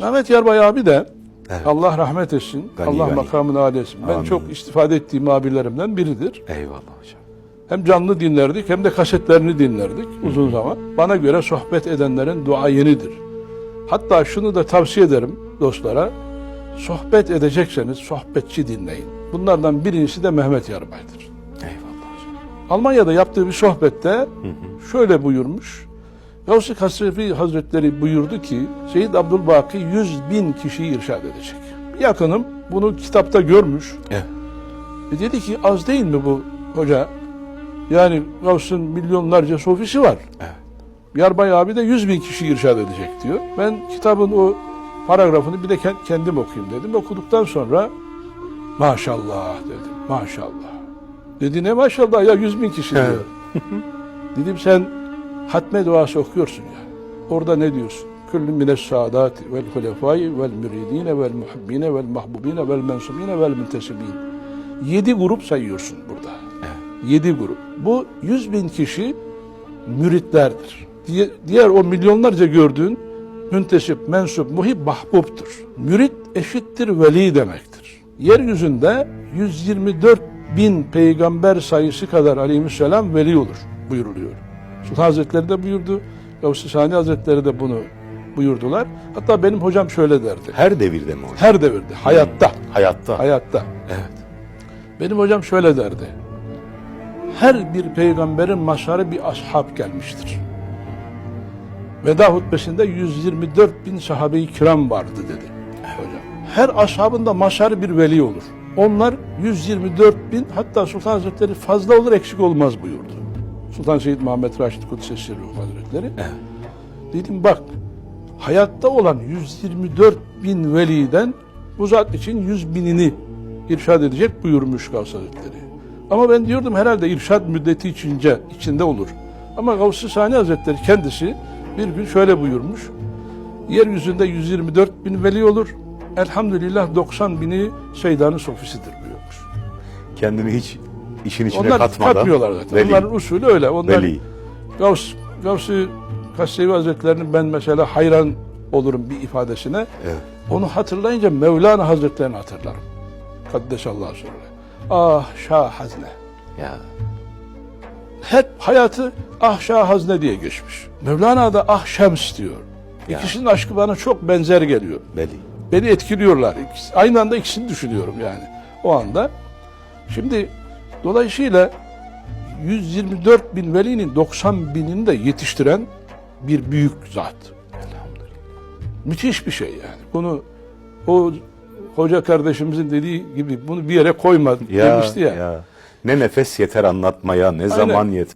Mehmet Yarbay abi de Evet. Allah rahmet etsin. Gani Allah gani. makamını âli etsin. Ben Amin. çok istifade ettiğim abilerimden biridir. Eyvallah hocam. Hem canlı dinlerdik hem de kasetlerini dinlerdik uzun zaman. Bana göre sohbet edenlerin dua yenidir. Hatta şunu da tavsiye ederim dostlara. Sohbet edecekseniz sohbetçi dinleyin. Bunlardan birincisi de Mehmet Yarbay'dır. Eyvallah hocam. Almanya'da yaptığı bir sohbette şöyle buyurmuş. Gavs-ı Kasrefi Hazretleri buyurdu ki Seyyid Abdülbaki 100 bin kişiyi irşad edecek. Yakınım bunu kitapta görmüş. Evet. E dedi ki az değil mi bu hoca? Yani Gavs'ın milyonlarca sofisi var. Evet. Yarbay abi de 100 bin kişi irşad edecek diyor. Ben kitabın o paragrafını bir de kend- kendim okuyayım dedim. Okuduktan sonra maşallah dedim. Maşallah. Dedi ne maşallah ya 100 bin kişi diyor. dedim sen hatme duası okuyorsun ya. Orada ne diyorsun? Küllü mines saadati vel hulefai vel müridine vel muhibbine vel mahbubine vel mensubine vel müntesibin. Yedi grup sayıyorsun burada. Yedi grup. Bu yüz bin kişi müritlerdir. Diğer o milyonlarca gördüğün müntesip, mensup, muhib, mahbubtur. Mürit eşittir veli demektir. Yeryüzünde 124 bin peygamber sayısı kadar aleyhisselam veli olur buyuruluyor. Sultan Hazretleri de buyurdu. Gavs-ı Sani Hazretleri de bunu buyurdular. Hatta benim hocam şöyle derdi. Her devirde mi hocam? Her devirde, hayatta, Hayatta. hayatta. Evet. Benim hocam şöyle derdi. Her bir peygamberin mazharı bir ashab gelmiştir. Veda hutbesinde 124 bin sahabe-i kiram vardı dedi. Hocam. Her ashabın da mazharı bir veli olur. Onlar 124 bin hatta Sultan Hazretleri fazla olur eksik olmaz buyurdu. Sultan Seyyid Muhammed Raşid Kudüs'e Sirruh Hazretleri. Evet. Dedim bak hayatta olan 124 bin veliden bu zat için 100 binini irşad edecek buyurmuş Gavs Hazretleri. Ama ben diyordum herhalde irşad müddeti içince içinde olur. Ama Gavs-ı Sani Hazretleri kendisi bir gün şöyle buyurmuş. Yeryüzünde 124 bin veli olur. Elhamdülillah 90 bini Seydan'ın sofisidir buyurmuş. Kendini hiç işin içine Onlar katmadan. katmıyorlar zaten. Veli. Onların usulü öyle. Onlar Veli. Gavs, Gavs-ı Kassevi Hazretleri'nin ben mesela hayran olurum bir ifadesine. Evet. Onu hatırlayınca Mevlana Hazretlerini hatırlarım. Kaddesallahu sürre. Ah Şah Hazne. Ya. Hep hayatı ah Şah Hazne diye geçmiş. Mevlana da ah Şems diyor. Ya. İkisinin aşkı bana çok benzer geliyor. Veli. Beni etkiliyorlar. İkisi- Aynı anda ikisini düşünüyorum yani o anda. Şimdi dolayısıyla 124 bin velinin 90 binini de yetiştiren bir büyük zat. Müthiş bir şey yani. Bunu o hoca kardeşimizin dediği gibi bunu bir yere koyma Ya, demişti ya. ya. Ne nefes yeter anlatmaya, ne zaman yeter.